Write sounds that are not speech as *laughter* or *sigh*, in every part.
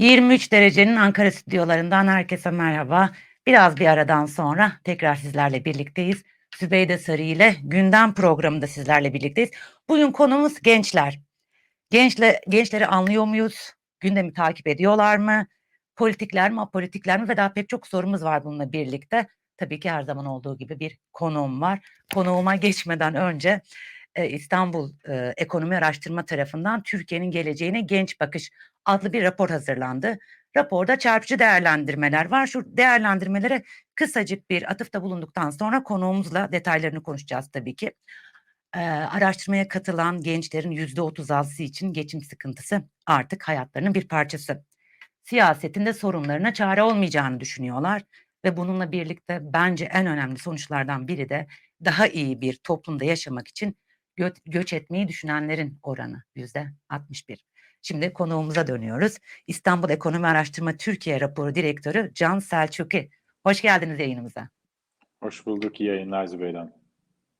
23 derecenin Ankara stüdyolarından herkese merhaba. Biraz bir aradan sonra tekrar sizlerle birlikteyiz. Zübeyde Sarı ile gündem programında sizlerle birlikteyiz. Bugün konumuz gençler. Gençle, gençleri anlıyor muyuz? Gündemi takip ediyorlar mı? Politikler mi, apolitikler mi? Ve daha pek çok sorumuz var bununla birlikte. Tabii ki her zaman olduğu gibi bir konuğum var. Konuğuma geçmeden önce e, İstanbul e, Ekonomi Araştırma tarafından Türkiye'nin geleceğine genç bakış adlı bir rapor hazırlandı. Raporda çarpıcı değerlendirmeler var. Şu değerlendirmelere kısacık bir atıfta bulunduktan sonra konuğumuzla detaylarını konuşacağız tabii ki. Ee, araştırmaya katılan gençlerin yüzde otuz altısı için geçim sıkıntısı artık hayatlarının bir parçası. Siyasetin de sorunlarına çare olmayacağını düşünüyorlar ve bununla birlikte bence en önemli sonuçlardan biri de daha iyi bir toplumda yaşamak için gö göç etmeyi düşünenlerin oranı yüzde 61. Şimdi konuğumuza dönüyoruz. İstanbul Ekonomi Araştırma Türkiye Raporu Direktörü Can Selçuk'i. Hoş geldiniz yayınımıza. Hoş bulduk. İyi yayınlar Zübeyde Hanım.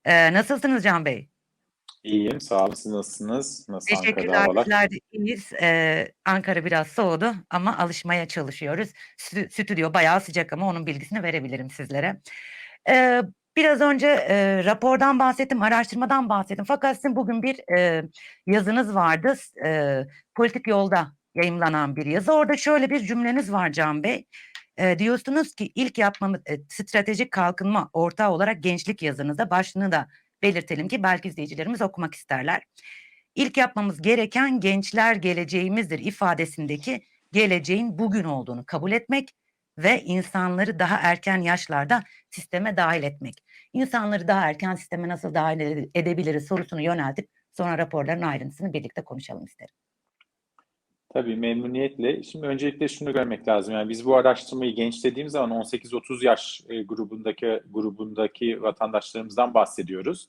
Ee, nasılsınız Can Bey? İyiyim. Sağ olun. Siz nasılsınız? Nasıl Teşekkürler. Bizler de iyiyiz. Ee, Ankara biraz soğudu ama alışmaya çalışıyoruz. Stü- Stüdyo bayağı sıcak ama onun bilgisini verebilirim sizlere. Ee, biraz önce e, rapordan bahsettim, araştırmadan bahsettim. Fakat sizin bugün bir e, yazınız vardı. E, Politik Yolda yayımlanan bir yazı. Orada şöyle bir cümleniz var Can Bey. E, diyorsunuz ki ilk yapmamız e, stratejik kalkınma ortağı olarak gençlik yazınızda başlığını da belirtelim ki belki izleyicilerimiz okumak isterler. İlk yapmamız gereken gençler geleceğimizdir ifadesindeki geleceğin bugün olduğunu kabul etmek ve insanları daha erken yaşlarda sisteme dahil etmek. İnsanları daha erken sisteme nasıl dahil ede- edebiliriz sorusunu yöneltip sonra raporların ayrıntısını birlikte konuşalım isterim. Tabii memnuniyetle. Şimdi öncelikle şunu görmek lazım. Yani biz bu araştırmayı genç dediğimiz zaman 18-30 yaş e, grubundaki grubundaki vatandaşlarımızdan bahsediyoruz.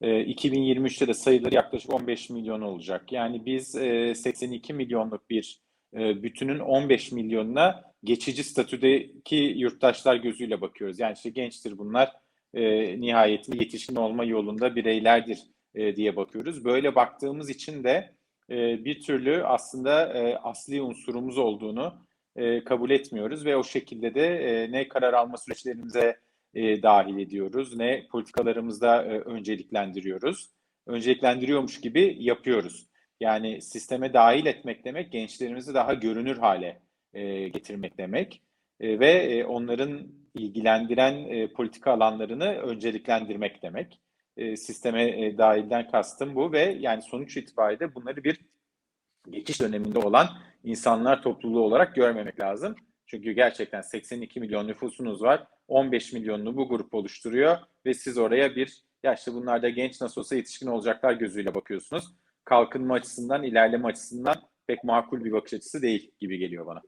E, 2023'te de sayıları yaklaşık 15 milyon olacak. Yani biz e, 82 milyonluk bir e, bütünün 15 milyonuna geçici statüdeki yurttaşlar gözüyle bakıyoruz. Yani işte gençtir bunlar, e, nihayetinde yetişkin olma yolunda bireylerdir e, diye bakıyoruz. Böyle baktığımız için de e, bir türlü aslında e, asli unsurumuz olduğunu e, kabul etmiyoruz ve o şekilde de e, ne karar alma süreçlerimize e, dahil ediyoruz ne politikalarımızda e, önceliklendiriyoruz. Önceliklendiriyormuş gibi yapıyoruz. Yani sisteme dahil etmek demek gençlerimizi daha görünür hale e, getirmek demek E, ve e, onların ilgilendiren e, politika alanlarını önceliklendirmek demek e, sisteme e, dahilden kastım bu ve yani sonuç itibariyle bunları bir geçiş döneminde olan insanlar topluluğu olarak görmemek lazım. Çünkü gerçekten 82 milyon nüfusunuz var. 15 milyonunu bu grup oluşturuyor ve siz oraya bir ya işte bunlar da genç nasıl olsa yetişkin olacaklar gözüyle bakıyorsunuz. Kalkınma açısından, ilerleme açısından pek makul bir bakış açısı değil gibi geliyor bana.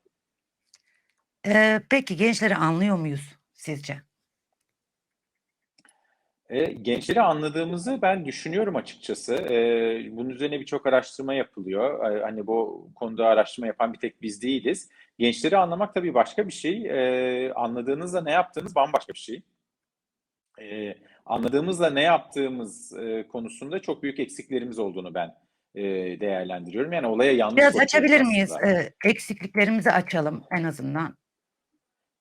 Ee, peki gençleri anlıyor muyuz sizce? E, gençleri anladığımızı ben düşünüyorum açıkçası. E, bunun üzerine birçok araştırma yapılıyor. E, hani bu konuda araştırma yapan bir tek biz değiliz. Gençleri anlamak tabii başka bir şey. E, anladığınızda ne yaptığınız bambaşka bir şey. E, anladığımızla ne yaptığımız e, konusunda çok büyük eksiklerimiz olduğunu ben e, değerlendiriyorum. Yani olaya yanlış Biraz bakıyoruz açabilir miyiz? aslında. Eksikliklerimizi açalım en azından.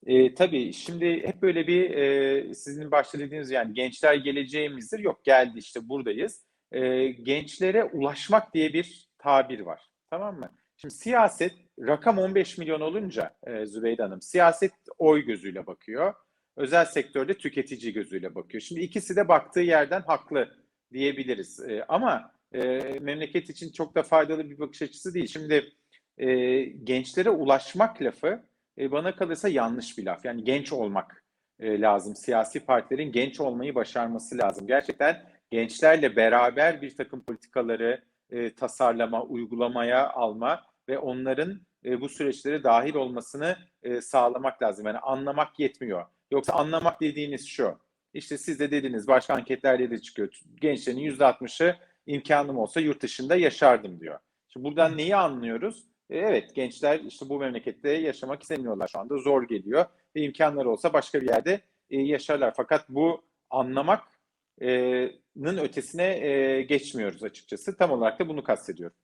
E, tabii şimdi hep böyle bir e, sizin başta yani gençler geleceğimizdir. Yok geldi işte buradayız. E, gençlere ulaşmak diye bir tabir var. Tamam mı? Şimdi siyaset rakam 15 milyon olunca e, Zübeyde Hanım siyaset oy gözüyle bakıyor. Özel sektörde tüketici gözüyle bakıyor. Şimdi ikisi de baktığı yerden haklı diyebiliriz. E, ama e, memleket için çok da faydalı bir bakış açısı değil. Şimdi e, gençlere ulaşmak lafı e, bana kalırsa yanlış bir laf. Yani genç olmak e, lazım. Siyasi partilerin genç olmayı başarması lazım. Gerçekten gençlerle beraber bir takım politikaları e, tasarlama, uygulamaya alma ve onların e, bu süreçlere dahil olmasını e, sağlamak lazım. Yani anlamak yetmiyor. Yoksa anlamak dediğiniz şu. İşte siz de dediniz başka anketlerde de çıkıyor. Gençlerin %60'ı imkanım olsa yurt dışında yaşardım diyor. Şimdi buradan neyi anlıyoruz? E, Evet gençler işte bu memlekette yaşamak istemiyorlar şu anda zor geliyor ve imkanları olsa başka bir yerde e, yaşarlar. Fakat bu anlamak'nın ötesine e, geçmiyoruz açıkçası. Tam olarak da bunu kastediyorum.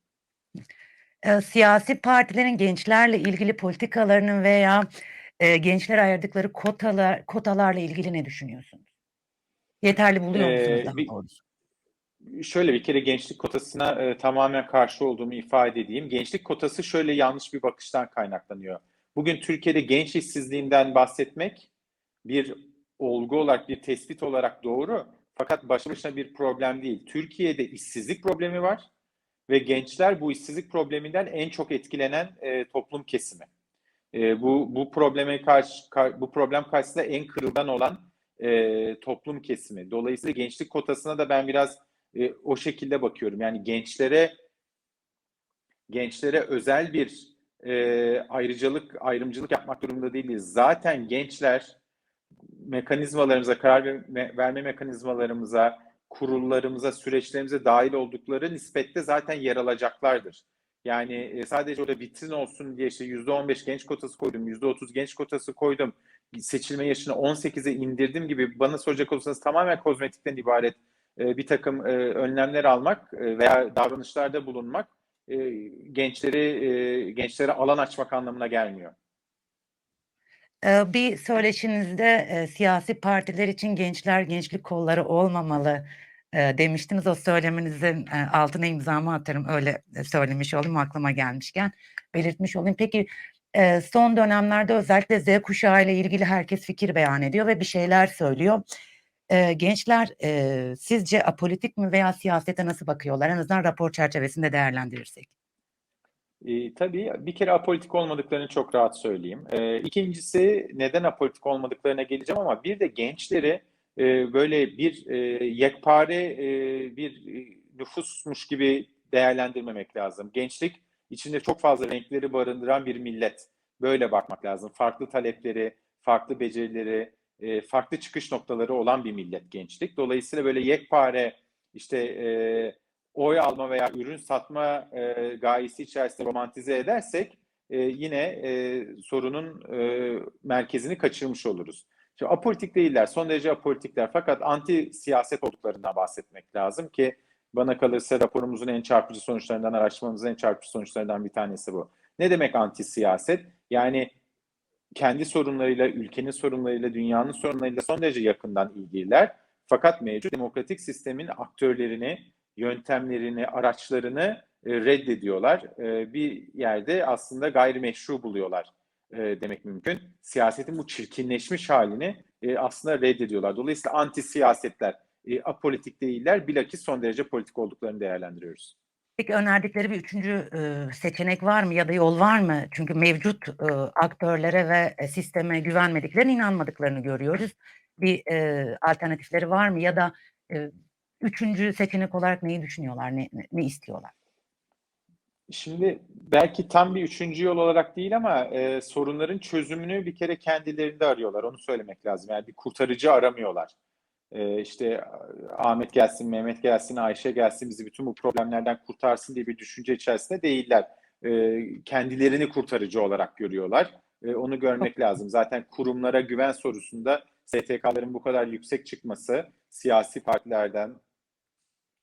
Siyasi partilerin gençlerle ilgili politikalarının veya, eee, gençlere ayırdıkları kotalar kotalarla ilgili ne düşünüyorsunuz? Yeterli buluyor musunuz daha bir? Şöyle bir kere gençlik kotasına, eee, tamamen karşı olduğumu ifade edeyim. Gençlik kotası şöyle yanlış bir bakıştan kaynaklanıyor. Bugün Türkiye'de genç işsizliğinden bahsetmek bir olgu olarak, bir tespit olarak doğru fakat başlı başına bir problem değil. Türkiye'de işsizlik problemi var ve gençler bu işsizlik probleminden en çok etkilenen, eee, toplum kesimi. Eee, bu bu probleme karşı kar bu problem karşısında en kırılgan olan, eee, toplum kesimi. Dolayısıyla gençlik kotasına da ben biraz, eee, o şekilde bakıyorum. Yani gençlere gençlere özel bir, eee, ayrıcalık, ayrımcılık yapmak durumunda değiliz. Zaten gençler mekanizmalarımıza, karar verme verme mekanizmalarımıza, kurullarımıza, süreçlerimize dâhil oldukları nispette zaten yer alacaklardır. Yani, eee, sadece orada vitrin olsun diye, işte, %15 genç kotası koydum, %30 genç kotası koydum, seçilme yaşını 18'e indirdim gibi bana soracak olursanız tamamen kozmetikten ibaret, eee, birtakım, eee, önlemler almak, eee, veya davranışlarda bulunmak, gençleri, gençlere alan açmak anlamına gelmiyor. Bir söyleşinizde, siyasi partiler için gençler gençlik kolları olmamalı, demiştiniz. O söyleminizin, eee, altına imzamı atarım. Öyle, söylemiş olayım aklıma gelmişken belirtmiş olayım. Peki, son dönemlerde özellikle Z kuşağıyla ilgili herkes fikir beyan ediyor ve bir şeyler söylüyor. Eee, gençler, eee, sizce apolitik mi veya siyasete nasıl bakıyorlar? En azından rapor çerçevesinde değerlendirirsek. İii, tabii, bir kere apolitik olmadıklarını çok rahat söyleyeyim. Eee, 2'ncisi neden apolitik olmadıklarına geleceğim ama bir de gençleri, eee, böyle bir, eee, yekpare, eee, bir, nüfusmuş gibi değerlendirmemek lazım. Gençlik içinde çok fazla renkleri barındıran bir millet. Böyle bakmak lazım. Farklı talepleri, farklı becerileri, eee, farklı çıkış noktaları olan bir millet gençlik. Dolayısıyla böyle yekpare, işte, eee, oy alma veya ürün satma, eee, gayesi içerisinde romantize edersek, eee, yine, eee, sorunun, eee, merkezini kaçırmış oluruz. Şimdi apolitik değiller, son derece apolitikler fakat anti siyaset olduklarından bahsetmek lazım ki bana kalırsa raporumuzun en çarpıcı sonuçlarından, araştırmamızın en çarpıcı sonuçlarından bir tanesi bu. Ne demek anti siyaset? Yani kendi sorunlarıyla, ülkenin sorunlarıyla, dünyanın sorunlarıyla son derece yakından ilgililer fakat mevcut demokratik sistemin aktörlerini, yöntemlerini, araçlarını, eee, reddediyorlar. Eee, bir yerde aslında gayrimeşru buluyorlar, eee, demek mümkün. Siyasetin bu çirkinleşmiş hâlini, eee, aslında reddediyorlar. Dolayısıyla anti siyasetler, apolitik değiller, bilakis son derece politik olduklarını değerlendiriyoruz. Peki önerdikleri bir 3'üncü, ııı, seçenek var mı ya da yol var mı? Çünkü mevcut, ııı, aktörlere ve, eee, sisteme güvenmediklerine inanmadıklarını görüyoruz. Bir, eee, alternatifleri var mı ya da, eee, 3'üncü seçenek olarak neyi düşünüyorlar, ne ne ne istiyorlar? Şimdi belki tam bir 3'üncü yol olarak değil ama, eee, sorunların çözümünü bir kere kendilerinde arıyorlar, onu söylemek lazım. Yani bir kurtarıcı aramıyorlar. Eee, işte, Ahmet gelsin, Mehmet gelsin, Ayşe gelsin, bizi bütün bu problemlerden kurtarsın diye bir düşünce içerisinde değiller. Eee, kendilerini kurtarıcı olarak görüyorlar. Eee, onu görmek lazım. Zaten kurumlara güven sorusunda STK'ların bu kadar yüksek çıkması, siyasi partilerden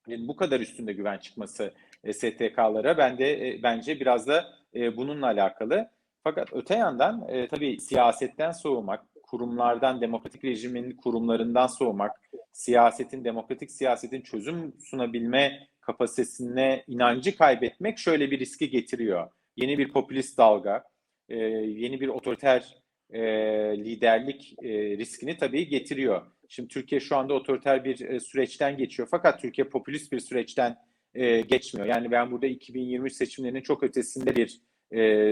bu kadar üstünde güven çıkması, eee, STK'lara ben de, eee, bence biraz da, bununla alakalı. Fakat öte yandan, tabii siyasetten soğumak, kurumlardan, demokratik rejimin kurumlarından soğumak, siyasetin, demokratik siyasetin çözüm sunabilme kapasitesine inancı kaybetmek şöyle bir riski getiriyor. Yeni bir popülist dalga, eee, yeni bir otoriter, eee, liderlik, eee, riskini tabii getiriyor. Şimdi Türkiye şu anda otoriter bir, süreçten geçiyor fakat Türkiye popülist bir süreçten, geçmiyor. Yani ben burada 2023 seçimlerinin çok ötesinde bir,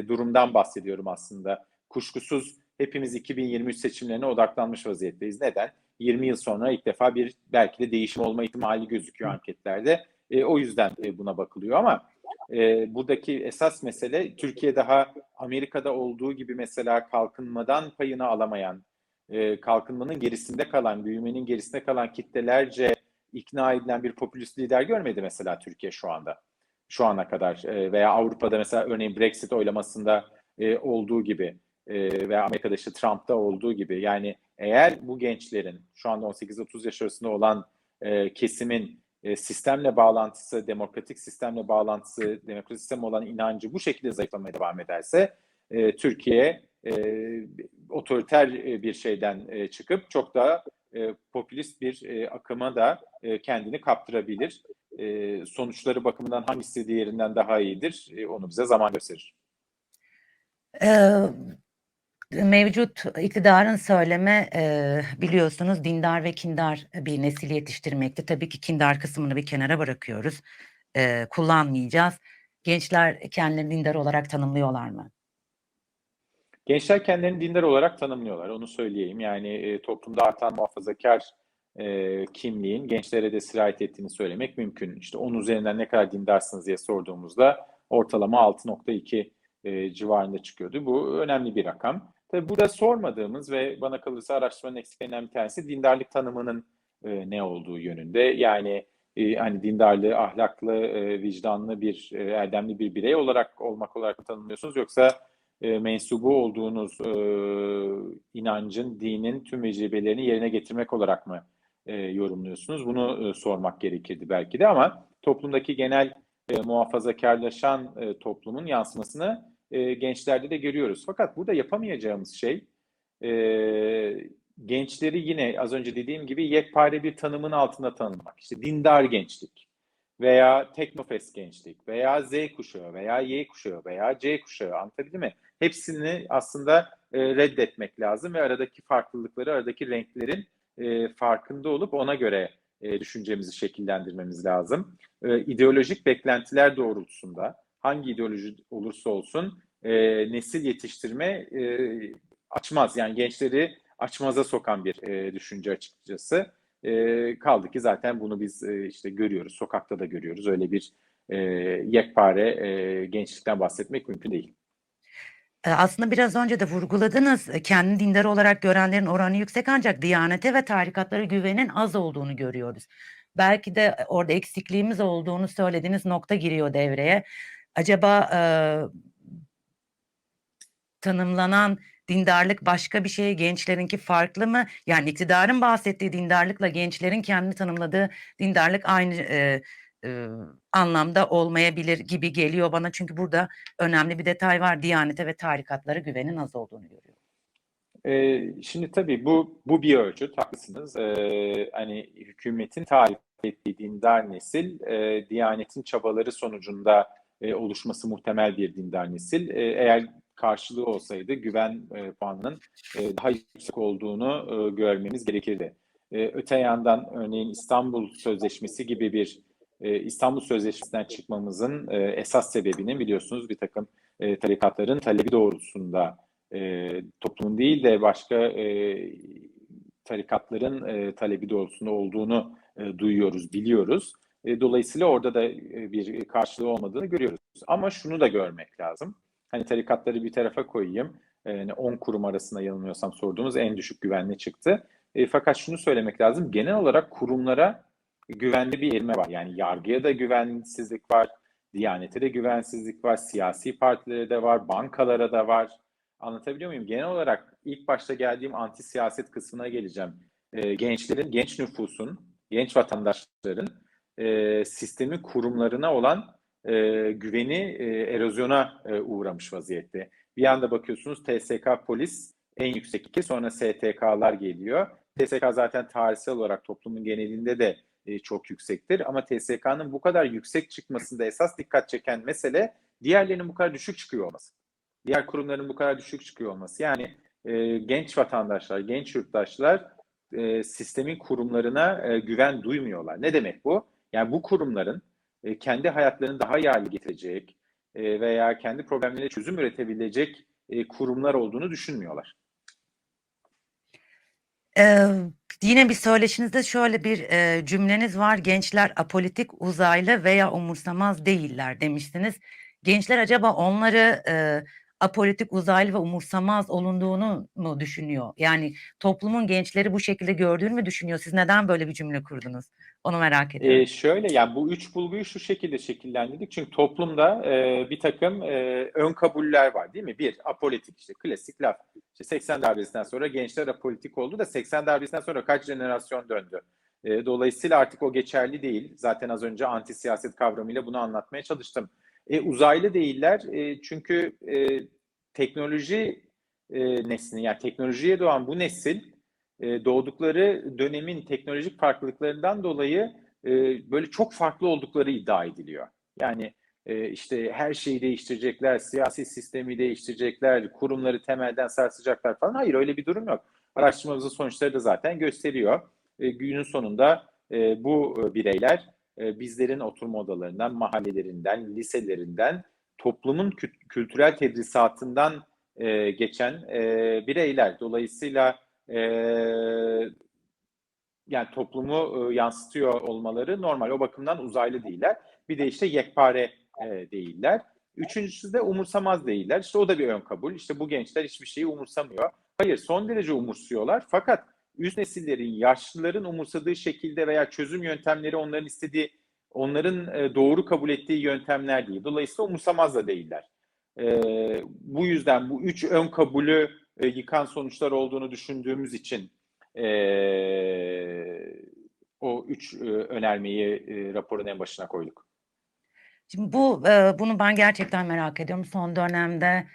durumdan bahsediyorum aslında. Kuşkusuz hepimiz 2023 seçimlerine odaklanmış vaziyetteyiz. Neden? 20 yıl sonra ilk defa bir belki de değişim olma ihtimali gözüküyor anketlerde. Eee, o yüzden, eee, buna bakılıyor ama, eee, buradaki esas mesele Türkiye daha Amerika'da olduğu gibi mesela kalkınmadan payını alamayan, eee, kalkınmanın gerisinde kalan, büyümenin gerisinde kalan kitlelerce ikna edilen bir popülist lider görmedi mesela Türkiye şu anda. Şu ana kadar, eee, veya Avrupa'da mesela örneğin Brexit oylamasında, eee, olduğu gibi, eee, veya Amerika'da işte Trump'ta olduğu gibi. Yani eğer bu gençlerin şu anda 18-30 yaş arasında olan, eee, kesimin e, sistemle bağlantısı, demokratik sistemle bağlantısı, demokratik sistem olan inancı bu şekilde zayıflamaya devam ederse e, Türkiye e, otoriter e, bir şeyden e, çıkıp çok daha e, popülist bir e, akıma da e, kendini kaptırabilir. E, sonuçları bakımından hangisi diğerinden daha iyidir e, onu bize zaman gösterir. Ee, mevcut iktidarın söyleme e, biliyorsunuz dindar ve kindar bir nesil yetiştirmekte. Tabii ki kindar kısmını bir kenara bırakıyoruz. E, kullanmayacağız. Gençler kendilerini dindar olarak tanımlıyorlar mı? Gençler kendilerini dindar olarak tanımlıyorlar, onu söyleyeyim. Yani e, toplumda artan muhafazakar e, kimliğin gençlere de sirayet ettiğini söylemek mümkün. İşte onun üzerinden ne kadar dindarsınız diye sorduğumuzda ortalama 6.2 e, civarında çıkıyordu. Bu önemli bir rakam. Tabii burada sormadığımız ve bana kalırsa araştırmanın eksiklerinden bir tanesi dindarlık tanımının e, ne olduğu yönünde. Yani e, hani dindarlığı ahlaklı, e, vicdanlı bir, e, erdemli bir birey olarak olmak olarak tanımlıyorsunuz yoksa e, mensubu olduğunuz e, inancın, dinin tüm vecibelerini yerine getirmek olarak mı e, yorumluyorsunuz? Bunu e, sormak gerekirdi belki de ama toplumdaki genel e, muhafazakarlaşan e, toplumun yansımasını e, gençlerde de görüyoruz. Fakat burada yapamayacağımız şey e, gençleri yine az önce dediğim gibi yekpare bir tanımın altında tanımlamak. İşte dindar gençlik veya teknofest gençlik veya Z kuşağı veya Y kuşağı veya C kuşağı anlatabildim mi? Hepsini aslında e, reddetmek lazım ve aradaki farklılıkları, aradaki renklerin e, farkında olup ona göre e, düşüncemizi şekillendirmemiz lazım. E, ideolojik beklentiler doğrultusunda hangi ideoloji olursa olsun e, nesil yetiştirme e, açmaz. Yani gençleri açmaza sokan bir e, düşünce açıkçası. E, kaldı ki zaten bunu biz e, işte görüyoruz, sokakta da görüyoruz. Öyle bir e, yekpare e, gençlikten bahsetmek mümkün değil. E, Aslında biraz önce de vurguladınız. e, Kendini dindar olarak görenlerin oranı yüksek ancak Diyanete ve tarikatlara güvenin az olduğunu görüyoruz. Belki de orada eksikliğimiz olduğunu söylediğiniz nokta giriyor devreye. Acaba e, tanımlanan dindarlık başka bir şey, gençlerinki farklı mı? Yani iktidarın bahsettiği dindarlıkla gençlerin kendi tanımladığı dindarlık aynı e, e, anlamda olmayabilir gibi geliyor bana. Çünkü burada önemli bir detay var. Diyanete ve tarikatlara güvenin az olduğunu görüyorum. Ee, şimdi tabii bu bu bir ölçüt, haklısınız. Ee, hani hükümetin tarif ettiği dindar nesil, e, Diyanet'in çabaları sonucunda e, oluşması muhtemel bir dindar nesil. E, eğer karşılığı olsaydı güven e, puanının e, daha yüksek olduğunu görmemiz gerekirdi. Öte yandan örneğin İstanbul Sözleşmesi gibi bir İstanbul Sözleşmesi'nden çıkmamızın esas sebebinin biliyorsunuz bir takım tarikatların talebi doğrultusunda e, toplumun değil de başka tarikatların talebi doğrultusunda olduğunu duyuyoruz, biliyoruz. E, dolayısıyla orada da e, bir karşılığı olmadığını görüyoruz. Ama şunu da görmek lazım. Hani tarikatları bir tarafa koyayım. E, 10 kurum arasında yanılmıyorsam sorduğumuz en düşük güvenli çıktı. E, fakat şunu söylemek lazım. Genel olarak kurumlara güvenli bir eğilme var. Yani yargıya da güvensizlik var, Diyanete de güvensizlik var, siyasi partilere de var, bankalara da var. Anlatabiliyor muyum? Genel olarak ilk başta geldiğim anti siyaset kısmına geleceğim. E, gençlerin, genç nüfusun, genç vatandaşların e, sistemin kurumlarına olan e, güveni e, erozyona e, uğramış vaziyette. Bir anda bakıyorsunuz TSK polis en yüksek iki sonra STK'lar geliyor. TSK zaten tarihsel olarak toplumun genelinde de e, çok yüksektir ama TSK'nın bu kadar yüksek çıkmasında esas dikkat çeken mesele diğerlerinin bu kadar düşük çıkıyor olması. Diğer kurumların bu kadar düşük çıkıyor olması. Yani e, genç vatandaşlar, genç yurttaşlar e, sistemin kurumlarına e, güven duymuyorlar. Ne demek bu? Yani bu kurumların e, kendi hayatlarını daha iyi hale getirecek e, veya kendi problemlerine çözüm üretebilecek e, kurumlar olduğunu düşünmüyorlar. Ee, yine bir söyleşinizde şöyle bir e, cümleniz var. Gençler apolitik, uzaylı veya umursamaz değiller demiştiniz. Gençler acaba onları e, apolitik, uzaylı ve umursamaz olunduğunu mu düşünüyor? Yani toplumun gençleri bu şekilde gördüğünü mü düşünüyor? Siz neden böyle bir cümle kurdunuz? Onu merak ediyorum. Ee, şöyle yani bu üç bulguyu şu şekilde şekillendirdik. Çünkü toplumda e, bir takım e, ön kabuller var değil mi? Bir, apolitik işte klasik laf. İşte 80 darbesinden sonra gençler apolitik oldu da 80 darbesinden sonra kaç jenerasyon döndü? E, dolayısıyla artık o geçerli değil. Zaten az önce anti siyaset kavramıyla bunu anlatmaya çalıştım. E, uzaylı değiller e, çünkü e, teknoloji e, nesli yani teknolojiye doğan bu nesil e, doğdukları dönemin teknolojik farklılıklarından dolayı e, böyle çok farklı oldukları iddia ediliyor. Yani e, işte her şeyi değiştirecekler, siyasi sistemi değiştirecekler, kurumları temelden sarsacaklar falan. Hayır öyle bir durum yok. Araştırmamızın sonuçları da zaten gösteriyor. E, günün sonunda e, bu bireyler e, bizlerin oturma odalarından, mahallelerinden, liselerinden, toplumun kü- kültürel tedrisatından e, geçen e, bireyler. Dolayısıyla yani toplumu yansıtıyor olmaları normal. O bakımdan uzaylı değiller. Bir de işte yekpare değiller. Üçüncüsü de umursamaz değiller. İşte o da bir ön kabul. İşte bu gençler hiçbir şeyi umursamıyor. Hayır son derece umursuyorlar. Fakat üst nesillerin, yaşlıların umursadığı şekilde veya çözüm yöntemleri onların istediği, onların e, doğru kabul ettiği yöntemler değil. Dolayısıyla umursamaz da değiller. E, bu yüzden bu üç ön kabulü e, yıkan sonuçlar olduğunu düşündüğümüz için o üç önermeyi raporun en başına koyduk. Şimdi bu bunu ben gerçekten merak ediyorum. Son dönemde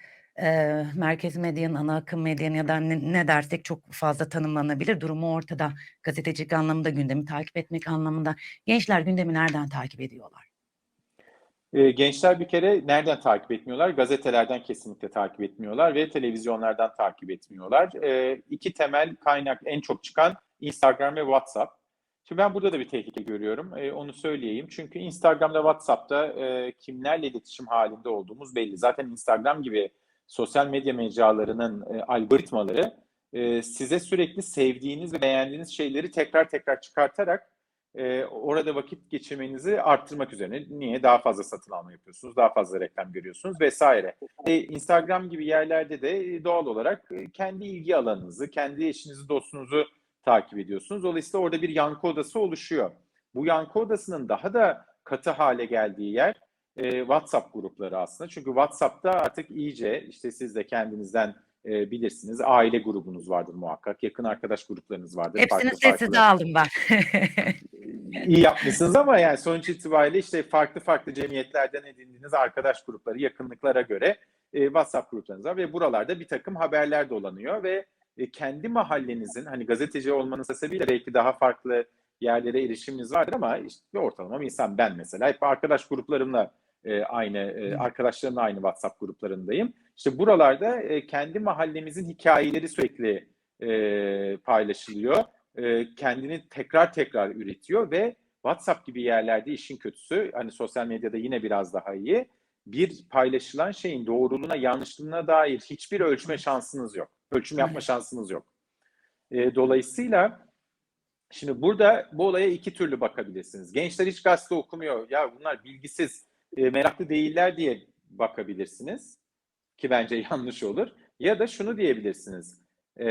e, merkez medyanın, ana akım medyanın ya da ne, ne dersek çok fazla tanımlanabilir. Durumu ortada. Gazetecilik anlamında, gündemi takip etmek anlamında. Gençler gündemi nereden takip ediyorlar? E, gençler bir kere nereden takip etmiyorlar? Gazetelerden kesinlikle takip etmiyorlar ve televizyonlardan takip etmiyorlar. E, iki temel kaynak en çok çıkan Instagram ve WhatsApp. Şimdi ben burada da bir tehlike görüyorum. E, onu söyleyeyim. Çünkü Instagram'da, WhatsApp'ta e, kimlerle iletişim halinde olduğumuz belli. Zaten Instagram gibi sosyal medya mecralarının e, algoritmaları e, size sürekli sevdiğiniz ve beğendiğiniz şeyleri tekrar tekrar çıkartarak e, orada vakit geçirmenizi arttırmak üzerine. Niye? Daha fazla satın alma yapıyorsunuz, daha fazla reklam görüyorsunuz vesaire. E, Instagram gibi yerlerde de doğal olarak e, kendi ilgi alanınızı, kendi eşinizi, dostunuzu takip ediyorsunuz. Dolayısıyla orada bir yankı odası oluşuyor. Bu yankı odasının daha da katı hale geldiği yer e, WhatsApp grupları aslında. Çünkü WhatsApp'ta artık iyice işte siz de kendinizden e, bilirsiniz. Aile grubunuz vardır muhakkak. Yakın arkadaş gruplarınız vardır. Hepsini sessize aldım ben. İyi yapmışsınız ama yani sonuç itibariyle işte farklı farklı cemiyetlerden edindiğiniz arkadaş grupları, yakınlıklara göre e, WhatsApp gruplarınız var ve buralarda bir takım haberler dolanıyor ve e, kendi mahallenizin hani gazeteci olmanın sebebiyle belki daha farklı yerlere erişiminiz vardır ama işte bir ortalama bir insan ben mesela hep arkadaş gruplarımla e, aynı e, arkadaşlarımla aynı WhatsApp gruplarındayım. İşte buralarda e, kendi mahallemizin hikayeleri sürekli e, paylaşılıyor. E, kendini tekrar tekrar üretiyor ve WhatsApp gibi yerlerde işin kötüsü hani sosyal medyada yine biraz daha iyi. Bir paylaşılan şeyin doğruluğuna yanlışlığına dair hiçbir ölçme şansınız yok. Ölçüm yapma şansınız yok. E, dolayısıyla şimdi burada bu olaya iki türlü bakabilirsiniz. Gençler hiç gazete okumuyor. Ya bunlar bilgisiz, e, meraklı değiller diye bakabilirsiniz. Ki bence *laughs* yanlış olur. Ya da şunu diyebilirsiniz. E,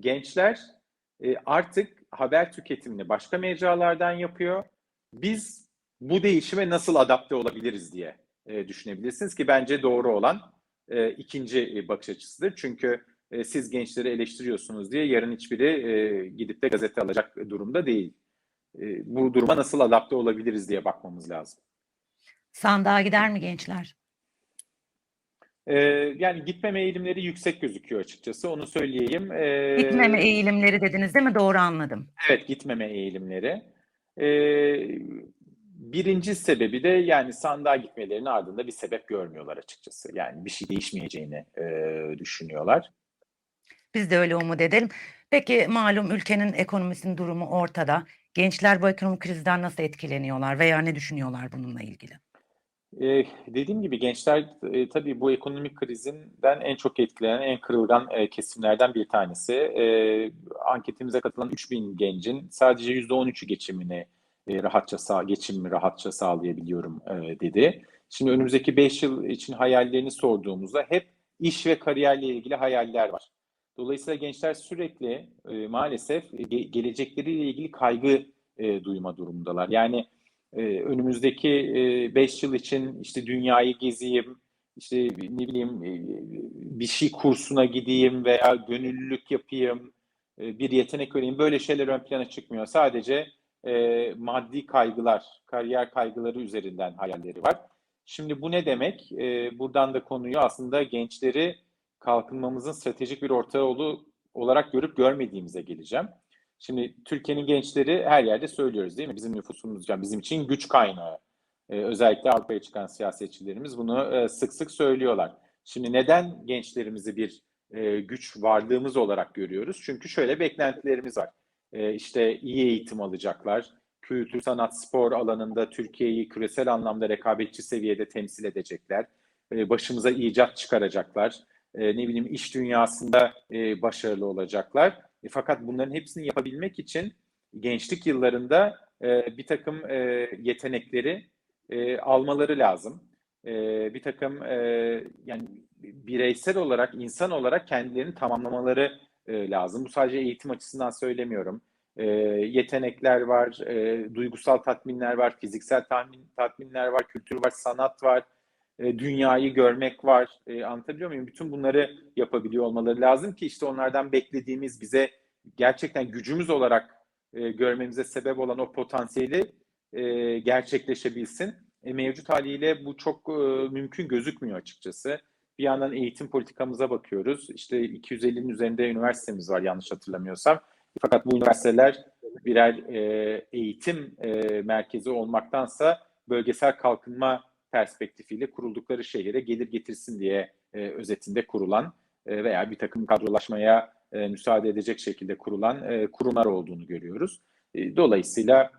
gençler e, artık haber tüketimini başka mecralardan yapıyor. Biz bu değişime nasıl adapte olabiliriz diye e, düşünebilirsiniz ki bence doğru olan e, ikinci e, bakış açısıdır. Çünkü e, siz gençleri eleştiriyorsunuz diye yarın hiçbiri e, gidip de gazete alacak durumda değil. E, bu duruma nasıl adapte olabiliriz diye bakmamız lazım. Sandığa gider mi gençler? E, yani gitmeme eğilimleri yüksek gözüküyor açıkçası onu söyleyeyim. E, Gitmeme eğilimleri dediniz değil mi? Doğru anladım. Evet gitmeme eğilimleri. E, birinci sebebi de yani sandığa gitmelerinin ardında bir sebep görmüyorlar açıkçası. Yani bir şey değişmeyeceğini e, düşünüyorlar. Biz de öyle umut edelim. Peki malum ülkenin ekonomisinin durumu ortada. Gençler bu ekonomik krizden nasıl etkileniyorlar veya ne düşünüyorlar bununla ilgili? Ee, dediğim gibi gençler e, tabii bu ekonomik krizinden en çok etkilenen, en kırılgan e, kesimlerden bir tanesi. E, anketimize katılan 3000 gencin sadece %13'ü geçimini e, rahatça sağ, geçimimi rahatça sağlayabiliyorum e, dedi. Şimdi önümüzdeki 5 yıl için hayallerini sorduğumuzda hep iş ve kariyerle ilgili hayaller var. Dolayısıyla gençler sürekli e, maalesef ge- gelecekleriyle ilgili kaygı e, duyma durumundalar. Yani e, önümüzdeki 5 e, yıl için işte dünyayı gezeyim, işte ne bileyim e, bir şey kursuna gideyim veya gönüllülük yapayım, e, bir yetenek öğreneyim böyle şeyler ön plana çıkmıyor. Sadece e, maddi kaygılar, kariyer kaygıları üzerinden hayalleri var. Şimdi bu ne demek? E, buradan da konuyu aslında gençleri kalkınmamızın stratejik bir orta yolu olarak görüp görmediğimize geleceğim. Şimdi Türkiye'nin gençleri her yerde söylüyoruz değil mi? Bizim nüfusumuz, yani bizim için güç kaynağı. Ee, özellikle Avrupa'ya çıkan siyasetçilerimiz bunu e, sık sık söylüyorlar. Şimdi neden gençlerimizi bir e, güç varlığımız olarak görüyoruz? Çünkü şöyle beklentilerimiz var. E, işte iyi eğitim alacaklar, kültür, sanat, spor alanında Türkiye'yi küresel anlamda rekabetçi seviyede temsil edecekler, e, başımıza icat çıkaracaklar, e, ne bileyim iş dünyasında e, başarılı olacaklar. E, fakat bunların hepsini yapabilmek için gençlik yıllarında e, bir takım e, yetenekleri e, almaları lazım. E, bir takım e, yani bireysel olarak, insan olarak kendilerini tamamlamaları e, lazım. Bu sadece eğitim açısından söylemiyorum. E, yetenekler var, e, duygusal tatminler var, fiziksel tatmin, tatminler var, kültür var, sanat var, e, dünyayı görmek var. E, anlatabiliyor muyum? Bütün bunları yapabiliyor olmaları lazım ki işte onlardan beklediğimiz bize gerçekten gücümüz olarak e, görmemize sebep olan o potansiyeli e, gerçekleşebilsin. E, mevcut haliyle bu çok e, mümkün gözükmüyor açıkçası. Bir yandan eğitim politikamıza bakıyoruz. İşte 250'nin üzerinde üniversitemiz var yanlış hatırlamıyorsam. Fakat bu üniversiteler birer e, eğitim e, merkezi olmaktansa bölgesel kalkınma perspektifiyle kuruldukları şehire gelir getirsin diye e, özetinde kurulan e, veya bir takım kadrolaşmaya e, müsaade edecek şekilde kurulan e, kurumlar olduğunu görüyoruz. E, dolayısıyla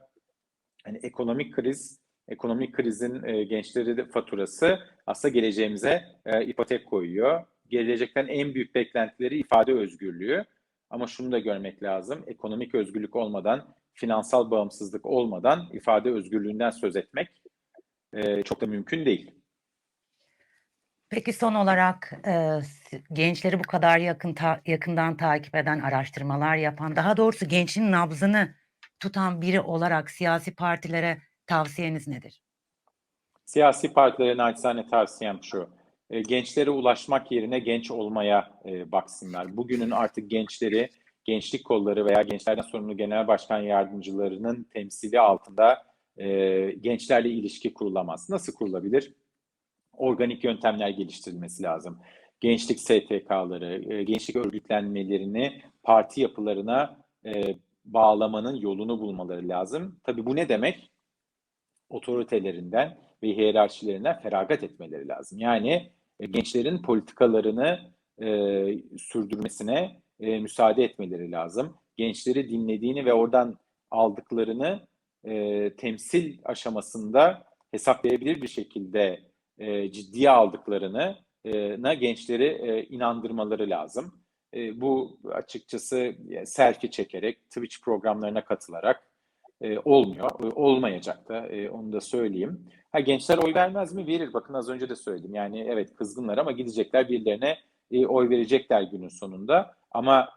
hani ekonomik kriz, ekonomik krizin e, gençleri de faturası aslında geleceğimize e, ipotek koyuyor. Gelecekten en büyük beklentileri ifade özgürlüğü. Ama şunu da görmek lazım. Ekonomik özgürlük olmadan, finansal bağımsızlık olmadan ifade özgürlüğünden söz etmek e, çok da mümkün değil. Peki son olarak e, gençleri bu kadar yakın ta, yakından takip eden, araştırmalar yapan, daha doğrusu gençin nabzını tutan biri olarak siyasi partilere tavsiyeniz nedir? Siyasi partilere naçizane tavsiyem şu. E, gençlere ulaşmak yerine genç olmaya e, baksınlar. Bugünün artık gençleri, gençlik kolları veya gençlerden sorumlu genel başkan yardımcılarının temsili altında e, gençlerle ilişki kurulamaz. Nasıl kurulabilir? Organik yöntemler geliştirilmesi lazım. Gençlik STK'ları, e, gençlik örgütlenmelerini parti yapılarına e, bağlamanın yolunu bulmaları lazım. Tabii bu ne demek? Otoritelerinden ve hiyerarşilerinden feragat etmeleri lazım. Yani e, gençlerin politikalarını e, sürdürmesine e, müsaade etmeleri lazım. Gençleri dinlediğini ve oradan aldıklarını e, temsil aşamasında hesaplayabilir bir şekilde e, ciddiye aldıklarını e, na gençleri e, inandırmaları lazım. E, bu açıkçası selfie çekerek, Twitch programlarına katılarak e, olmuyor. E, olmayacak da e, onu da söyleyeyim. Ha gençler oy vermez mi? Verir. Bakın az önce de söyledim. Yani evet kızgınlar ama gidecekler birilerine e, oy verecekler günün sonunda. Ama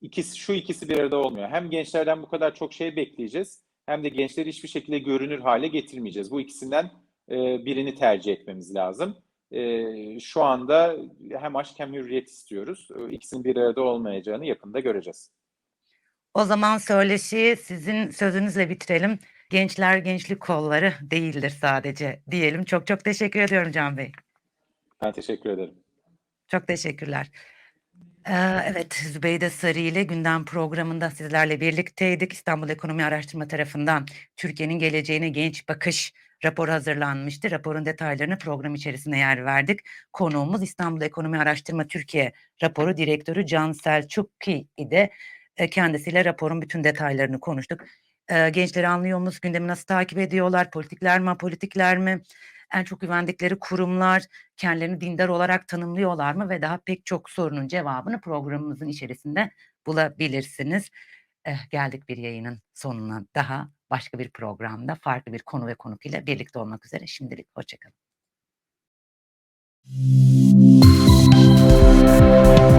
ikisi şu ikisi bir arada olmuyor. Hem gençlerden bu kadar çok şey bekleyeceğiz hem de gençleri hiçbir şekilde görünür hale getirmeyeceğiz. Bu ikisinden e, birini tercih etmemiz lazım. E, şu anda hem aşk hem hürriyet istiyoruz. E, ikisinin bir arada olmayacağını yakında göreceğiz. O zaman söyleşiyi sizin sözünüzle bitirelim. Gençler gençlik kolları değildir sadece diyelim. Çok çok teşekkür ediyorum Can Bey. Ben teşekkür ederim. Çok teşekkürler. Ee, evet, Zübeyde Sarı ile gündem programında sizlerle birlikteydik. İstanbul Ekonomi Araştırma tarafından Türkiye'nin geleceğine genç bakış raporu hazırlanmıştı. Raporun detaylarını program içerisinde yer verdik. Konuğumuz İstanbul Ekonomi Araştırma Türkiye raporu direktörü Can Selçukki idi. E, kendisiyle raporun bütün detaylarını konuştuk. E, gençleri anlıyor musunuz? Gündemi nasıl takip ediyorlar? Politikler mi, politikler mi? en çok güvendikleri kurumlar kendilerini dindar olarak tanımlıyorlar mı ve daha pek çok sorunun cevabını programımızın içerisinde bulabilirsiniz. Eh, geldik bir yayının sonuna daha başka bir programda farklı bir konu ve konuk ile birlikte olmak üzere şimdilik hoşçakalın. Müzik